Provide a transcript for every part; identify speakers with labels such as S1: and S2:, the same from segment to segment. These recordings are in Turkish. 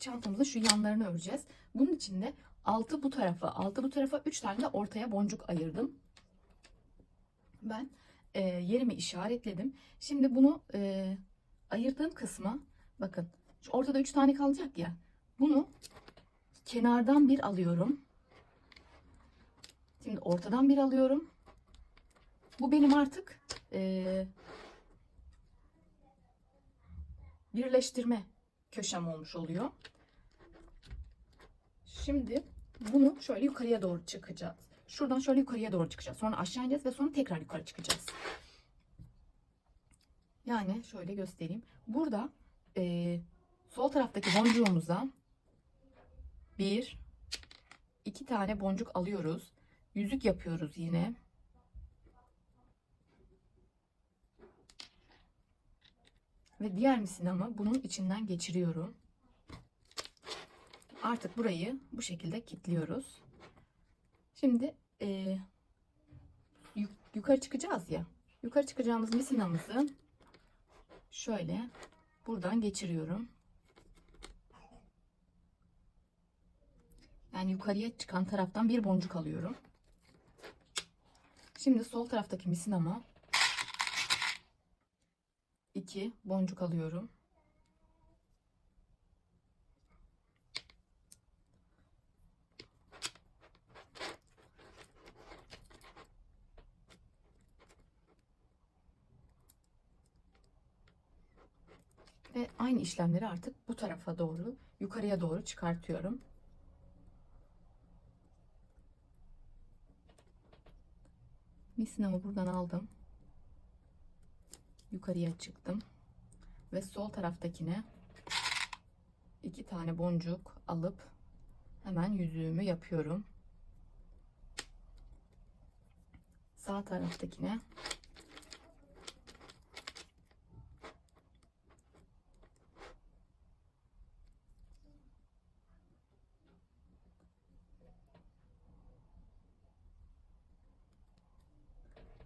S1: çantamızın şu yanlarını öreceğiz. Bunun için de altı bu tarafa, altı bu tarafa, üç tane de ortaya boncuk ayırdım. Ben e, yerimi işaretledim. Şimdi bunu e, ayırdığım kısma bakın. Şu ortada üç tane kalacak ya. Bunu kenardan bir alıyorum. Şimdi ortadan bir alıyorum. Bu benim artık e, birleştirme köşem olmuş oluyor. Şimdi bunu şöyle yukarıya doğru çıkacağız. Şuradan şöyle yukarıya doğru çıkacağız. Sonra aşağı ineceğiz ve sonra tekrar yukarı çıkacağız. Yani şöyle göstereyim. Burada e, sol taraftaki boncuğumuza bir, iki tane boncuk alıyoruz. Yüzük yapıyoruz yine. Ve diğer misinamı bunun içinden geçiriyorum. Artık burayı bu şekilde kilitliyoruz. Şimdi e, yuk- yukarı çıkacağız ya. Yukarı çıkacağımız misinamızı şöyle buradan geçiriyorum. Yani yukarıya çıkan taraftan bir boncuk alıyorum. Şimdi sol taraftaki misinama iki boncuk alıyorum. Ve aynı işlemleri artık bu tarafa doğru, yukarıya doğru çıkartıyorum. Misinamı buradan aldım. Yukarıya çıktım. Ve sol taraftakine iki tane boncuk alıp hemen yüzüğümü yapıyorum. Sağ taraftakine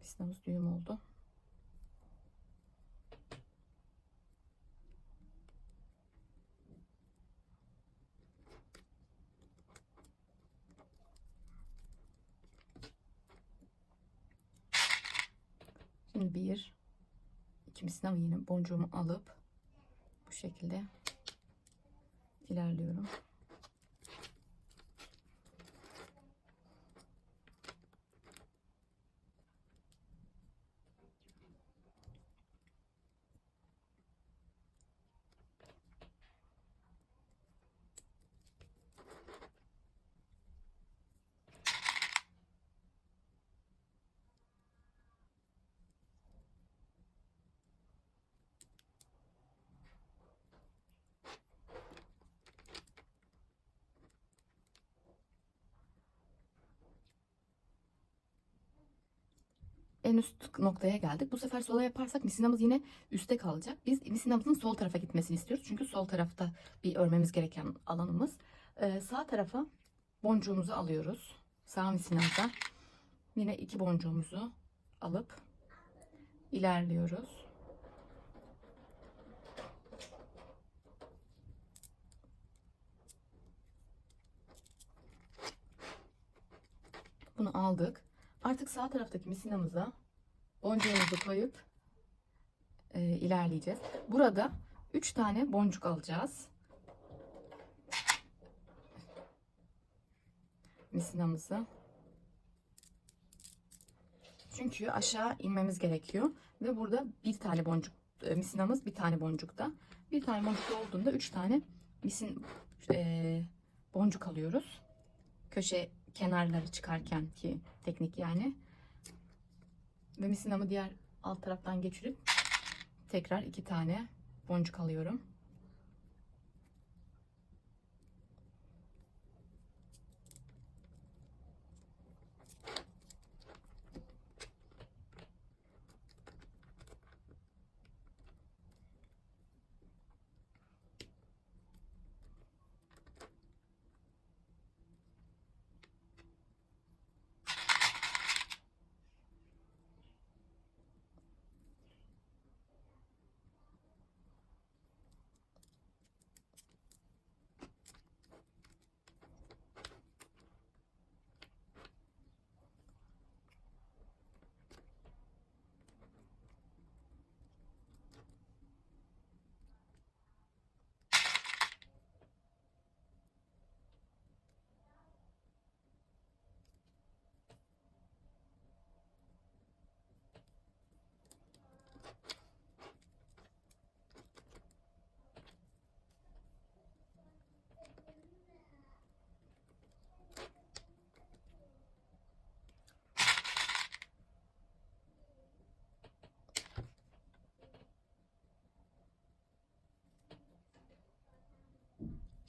S1: Pistamız düğüm oldu. Şimdi bir, iki misinav yine boncuğumu alıp bu şekilde ilerliyorum. En üst noktaya geldik. Bu sefer sola yaparsak misinamız yine üstte kalacak. Biz misinamızın sol tarafa gitmesini istiyoruz. Çünkü sol tarafta bir örmemiz gereken alanımız. Ee, sağ tarafa boncuğumuzu alıyoruz. Sağ misinamıza yine iki boncuğumuzu alıp ilerliyoruz. Bunu aldık. Artık sağ taraftaki misinamıza boncuğumuzu koyup e, ilerleyeceğiz. Burada 3 tane boncuk alacağız. Misinamızı. Çünkü aşağı inmemiz gerekiyor. Ve burada bir tane boncuk, e, misinamız bir tane boncukta. Bir tane boncuk olduğunda 3 tane misin e, boncuk alıyoruz. Köşe kenarları çıkarken ki teknik yani. Ve misinamı diğer alt taraftan geçirip tekrar iki tane boncuk alıyorum.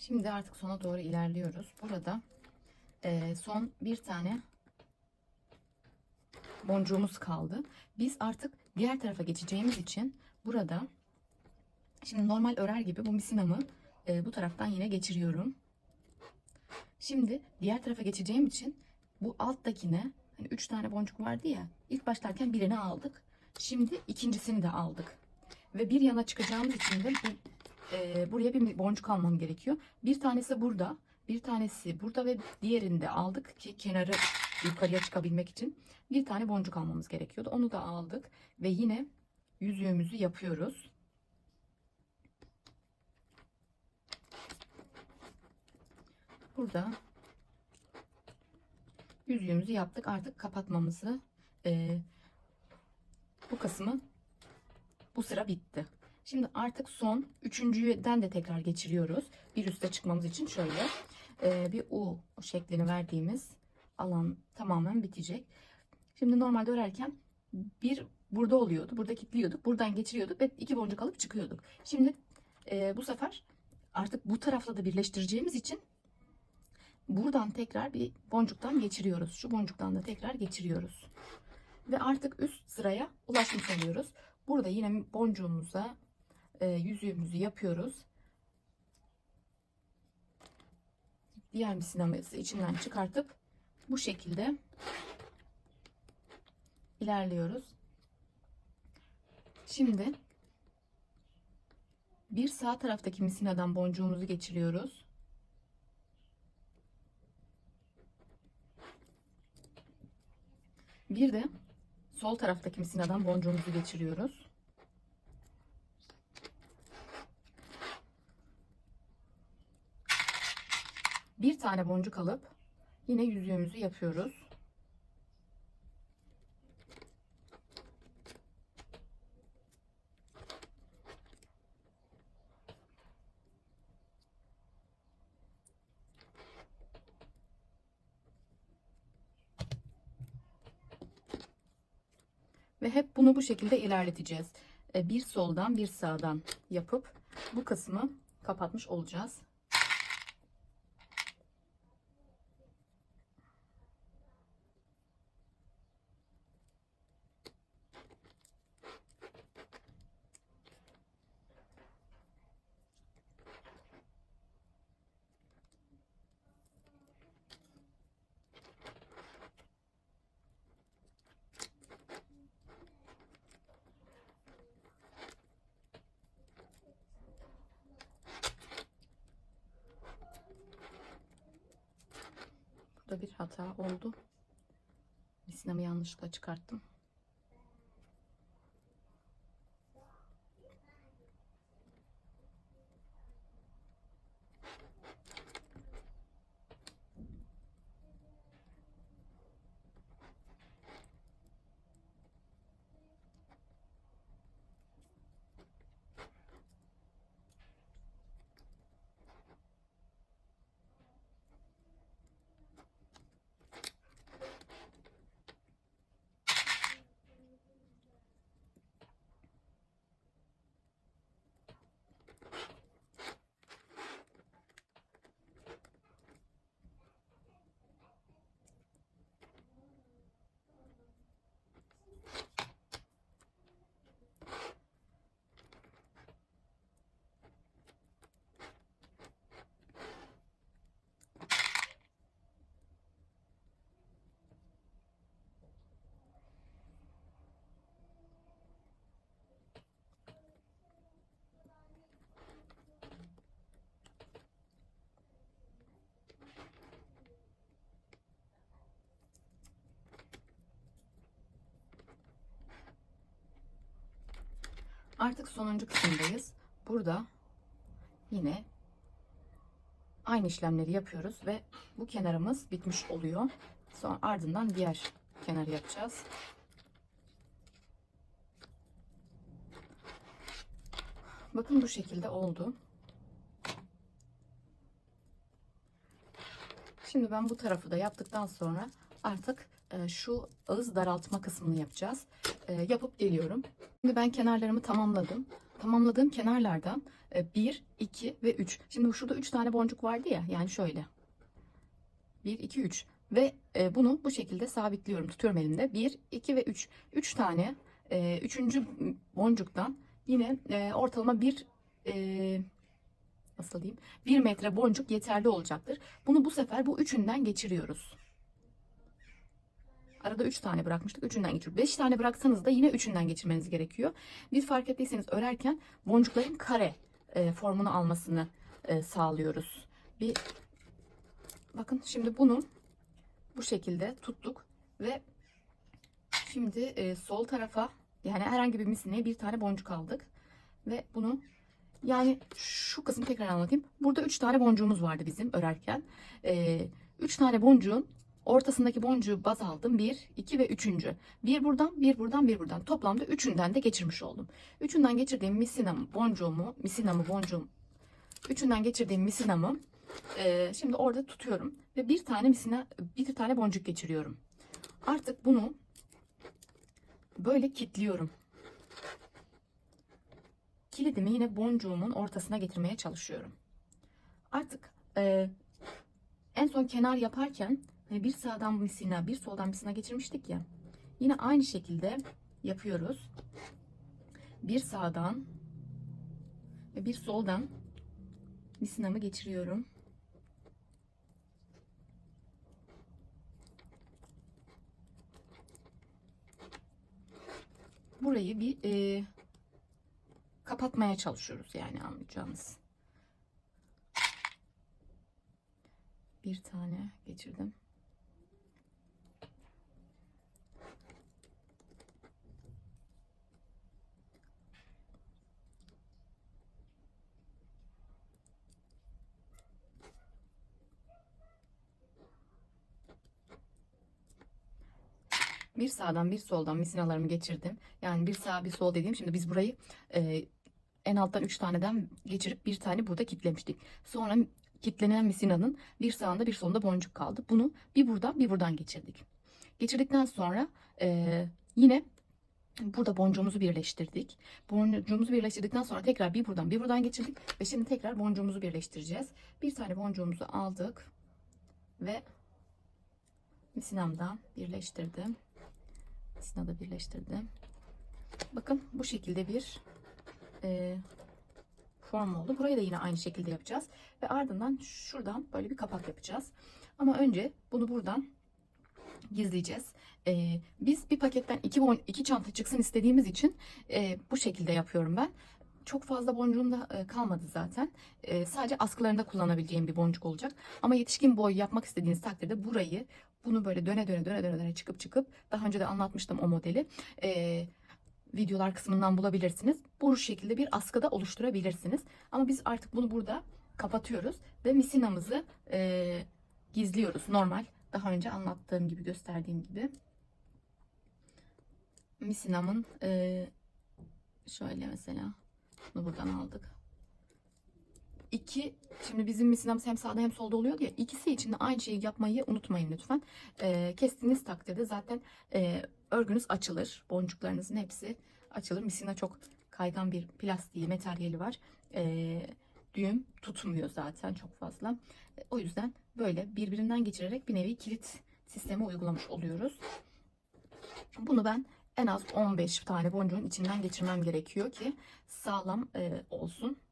S1: Şimdi artık sona doğru ilerliyoruz. Burada e, son bir tane boncuğumuz kaldı. Biz artık diğer tarafa geçeceğimiz için burada şimdi normal örer gibi bu misinamı e, bu taraftan yine geçiriyorum. Şimdi diğer tarafa geçeceğim için bu alttakine hani 3 tane boncuk vardı ya ilk başlarken birini aldık. Şimdi ikincisini de aldık. Ve bir yana çıkacağımız için de bu, e, buraya bir boncuk almam gerekiyor. Bir tanesi burada, bir tanesi burada ve diğerini de aldık ki kenarı yukarıya çıkabilmek için bir tane boncuk almamız gerekiyordu. Onu da aldık ve yine yüzüğümüzü yapıyoruz. Burada yüzüğümüzü yaptık. Artık kapatmamızı e, bu kısmı bu sıra bitti. Şimdi artık son üçüncüden de tekrar geçiriyoruz. Bir üste çıkmamız için şöyle e, bir U şeklini verdiğimiz alan tamamen bitecek. Şimdi normalde örerken bir burada oluyordu. Burada kilitliyorduk. Buradan geçiriyorduk ve iki boncuk alıp çıkıyorduk. Şimdi e, bu sefer artık bu tarafla da birleştireceğimiz için buradan tekrar bir boncuktan geçiriyoruz. Şu boncuktan da tekrar geçiriyoruz. Ve artık üst sıraya ulaşmış oluyoruz. Burada yine boncuğumuza e, yüzüğümüzü yapıyoruz. Diğer misinamızı içinden çıkartıp bu şekilde ilerliyoruz. Şimdi bir sağ taraftaki misinadan boncuğumuzu geçiriyoruz. Bir de sol taraftaki misinadan boncuğumuzu geçiriyoruz. Bir tane boncuk alıp yine yüzüğümüzü yapıyoruz. Ve hep bunu bu şekilde ilerleteceğiz. E, Bir soldan bir sağdan yapıp bu kısmı kapatmış olacağız. Burada bir hata oldu. Misinamı yanlışlıkla çıkarttım. Artık sonuncu kısımdayız. Burada yine aynı işlemleri yapıyoruz ve bu kenarımız bitmiş oluyor. Sonra ardından diğer kenarı yapacağız. Bakın bu şekilde oldu. Şimdi ben bu tarafı da yaptıktan sonra artık e, şu ağız daraltma kısmını yapacağız. E, yapıp geliyorum. Şimdi ben kenarlarımı tamamladım. tamamladığım kenarlardan 1, 2 ve 3. Şimdi şurada 3 tane boncuk vardı ya. Yani şöyle. 1, 2, 3. Ve e, bunu bu şekilde sabitliyorum. Tutuyorum elimde. 1, 2 ve 3. 3 tane e, üçüncü boncuktan yine e, ortalama bir e, nasıl diyeyim 1 metre boncuk yeterli olacaktır. Bunu bu sefer bu üçünden geçiriyoruz. Arada 3 tane bırakmıştık. Üçünden geçir. 5 tane bıraksanız da yine üçünden geçirmeniz gerekiyor. Bir fark ettiyseniz örerken boncukların kare e, formunu almasını e, sağlıyoruz. Bir bakın şimdi bunu bu şekilde tuttuk ve şimdi e, sol tarafa yani herhangi bir misineye bir tane boncuk aldık ve bunu yani şu kısmı tekrar anlatayım. Burada 3 tane boncuğumuz vardı bizim örerken. 3 tane boncuğun ortasındaki boncuğu baz aldım. 1, 2 ve 3. Bir buradan, bir buradan, bir buradan. Toplamda üçünden de geçirmiş oldum. Üçünden geçirdiğim misinam boncuğumu, misinamı boncuğum, üçünden geçirdiğim misinamı e, şimdi orada tutuyorum ve bir tane misina, bir tane boncuk geçiriyorum. Artık bunu böyle kilitliyorum. Kilidimi yine boncuğumun ortasına getirmeye çalışıyorum. Artık e, en son kenar yaparken bir sağdan misina bir soldan misina geçirmiştik ya. Yine aynı şekilde yapıyoruz. Bir sağdan ve bir soldan misinamı geçiriyorum. Burayı bir e, kapatmaya çalışıyoruz yani anlayacağınız. Bir tane geçirdim. Bir sağdan bir soldan misinalarımı geçirdim. Yani bir sağ bir sol dediğim şimdi biz burayı e, en alttan 3 taneden geçirip bir tane burada kitlemiştik. Sonra kitlenen misinanın bir sağında bir solunda boncuk kaldı. Bunu bir buradan bir buradan geçirdik. Geçirdikten sonra e, yine burada boncuğumuzu birleştirdik. Boncuğumuzu birleştirdikten sonra tekrar bir buradan bir buradan geçirdik. Ve şimdi tekrar boncuğumuzu birleştireceğiz. Bir tane boncuğumuzu aldık. Ve misinamdan birleştirdim. Misinada birleştirdim. Bakın bu şekilde bir e, form oldu. Burayı da yine aynı şekilde yapacağız. Ve ardından şuradan böyle bir kapak yapacağız. Ama önce bunu buradan gizleyeceğiz. E, biz bir paketten iki, bon, iki çanta çıksın istediğimiz için e, bu şekilde yapıyorum ben. Çok fazla boncuğum da e, kalmadı zaten. E, sadece askılarında kullanabileceğim bir boncuk olacak. Ama yetişkin boy yapmak istediğiniz takdirde burayı bunu böyle döne döne döne döne döne çıkıp çıkıp daha önce de anlatmıştım o modeli. Eee videolar kısmından bulabilirsiniz. Bu şekilde bir askıda oluşturabilirsiniz. Ama biz artık bunu burada kapatıyoruz ve misinamızı e, gizliyoruz. Normal daha önce anlattığım gibi gösterdiğim gibi. Misinamın e, şöyle mesela bunu buradan aldık. İki, şimdi bizim misinamız hem sağda hem solda oluyordu ya. İkisi için de aynı şeyi yapmayı unutmayın lütfen. E, kestiğiniz takdirde zaten e, örgünüz açılır. Boncuklarınızın hepsi açılır. Misina çok kaygan bir plastiği, materyali var. E, düğüm tutmuyor zaten çok fazla. E, o yüzden böyle birbirinden geçirerek bir nevi kilit sistemi uygulamış oluyoruz. Bunu ben en az 15 tane boncuğun içinden geçirmem gerekiyor ki sağlam e, olsun.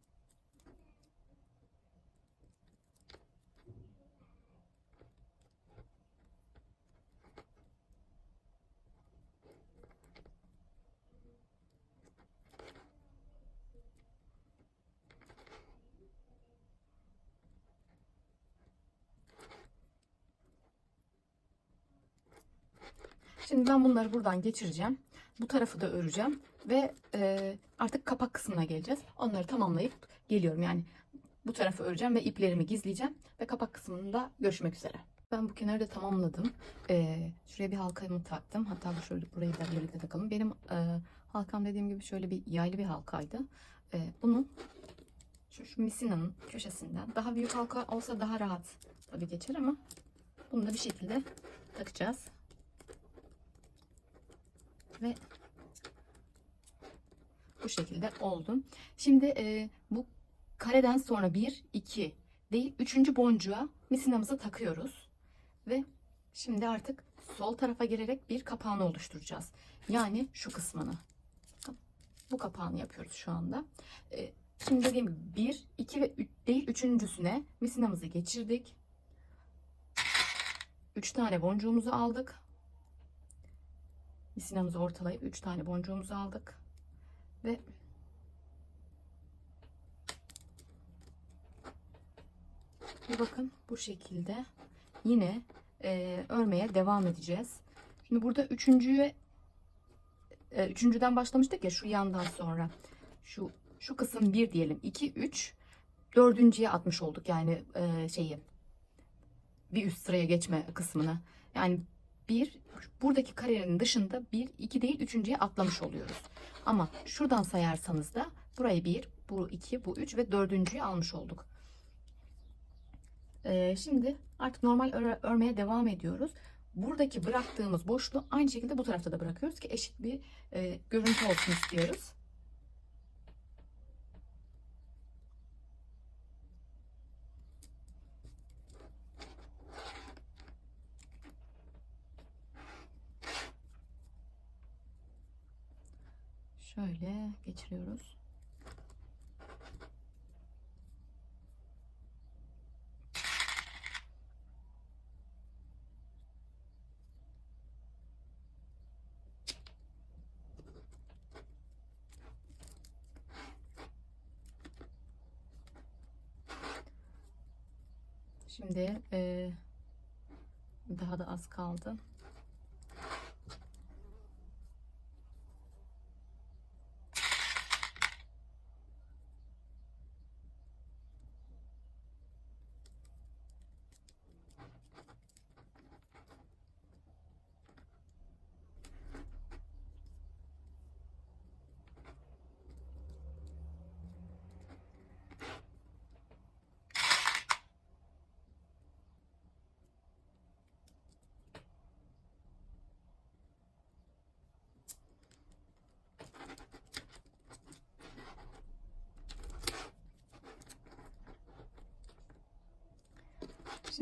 S1: Şimdi ben bunları buradan geçireceğim. Bu tarafı da öreceğim. Ve e, artık kapak kısmına geleceğiz. Onları tamamlayıp geliyorum. Yani bu tarafı öreceğim ve iplerimi gizleyeceğim. Ve kapak kısmında görüşmek üzere. Ben bu kenarı da tamamladım. E, şuraya bir halkamı taktım. Hatta şöyle burayı da birlikte takalım. Benim e, halkam dediğim gibi şöyle bir yaylı bir halkaydı. E, bunu şu, şu misinanın köşesinden daha büyük halka olsa daha rahat tabii geçer ama bunu da bir şekilde takacağız ve Bu şekilde oldu. Şimdi e, bu kareden sonra 1, 2 değil 3. boncuğa misinamızı takıyoruz. Ve şimdi artık sol tarafa gelerek bir kapağını oluşturacağız. Yani şu kısmını. Bu kapağını yapıyoruz şu anda. E, şimdi dediğim gibi 1, 2 ve 3 değil üçüncüsüne misinamızı geçirdik. 3 tane boncuğumuzu aldık. Misinamızı ortalayıp 3 tane boncuğumuzu aldık. Ve bir bakın bu şekilde yine e, örmeye devam edeceğiz. Şimdi burada üçüncüye e, üçüncüden başlamıştık ya şu yandan sonra şu şu kısım 1 diyelim 2 3 dördüncüye atmış olduk yani e, şeyi bir üst sıraya geçme kısmını. Yani bir buradaki karenin dışında bir iki değil üçüncüye atlamış oluyoruz. Ama şuradan sayarsanız da burayı bir, bu iki, bu üç ve dördüncüyü almış olduk. Ee, şimdi artık normal öre- örmeye devam ediyoruz. Buradaki bıraktığımız boşluğu aynı şekilde bu tarafta da bırakıyoruz ki eşit bir e, görüntü olsun istiyoruz. Şöyle geçiriyoruz. Şimdi eee, daha da az kaldı.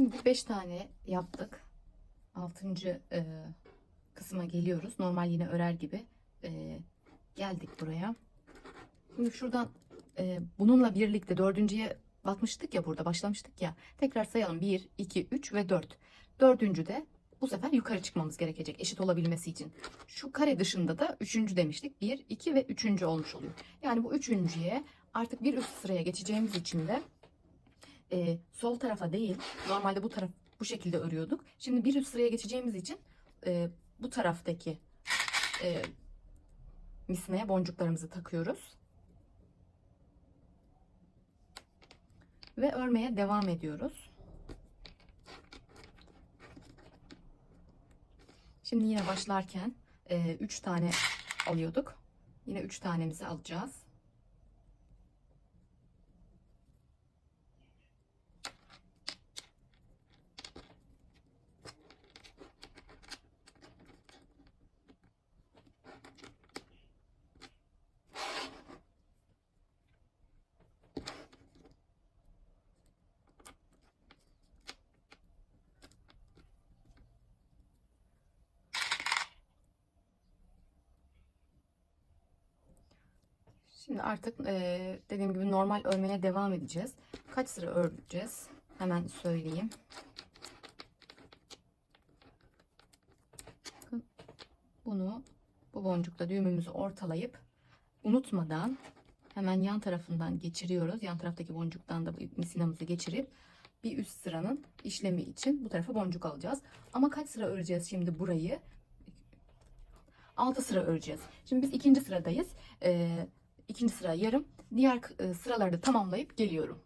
S1: Şimdi 5 tane yaptık. 6. kısma geliyoruz. Normal yine örer gibi e, geldik buraya. Şimdi şuradan e, bununla birlikte dördüncüye batmıştık ya burada başlamıştık ya. Tekrar sayalım 1, 2, 3 ve 4. Dördüncü de bu sefer yukarı çıkmamız gerekecek eşit olabilmesi için. Şu kare dışında da üçüncü demiştik. 1, 2 ve üçüncü olmuş oluyor. Yani bu üçüncüye artık bir üst sıraya geçeceğimiz için de e, sol tarafa değil normalde bu taraf bu şekilde örüyorduk. Şimdi bir üst sıraya geçeceğimiz için e, bu taraftaki e, misneye boncuklarımızı takıyoruz. Ve örmeye devam ediyoruz. Şimdi yine başlarken 3 tane alıyorduk. Yine 3 tanemizi alacağız. Şimdi artık eee, dediğim gibi normal örmeye devam edeceğiz. Kaç sıra öreceğiz? Hemen söyleyeyim. Bunu bu boncukla düğümümüzü ortalayıp unutmadan hemen yan tarafından geçiriyoruz. Yan taraftaki boncuktan da misinamızı geçirip bir üst sıranın işlemi için bu tarafa boncuk alacağız. Ama kaç sıra öreceğiz şimdi burayı? 6 sıra öreceğiz. Şimdi biz ikinci sıradayız. Ee, ikinci sıra yarım. Diğer e, sıraları da tamamlayıp geliyorum.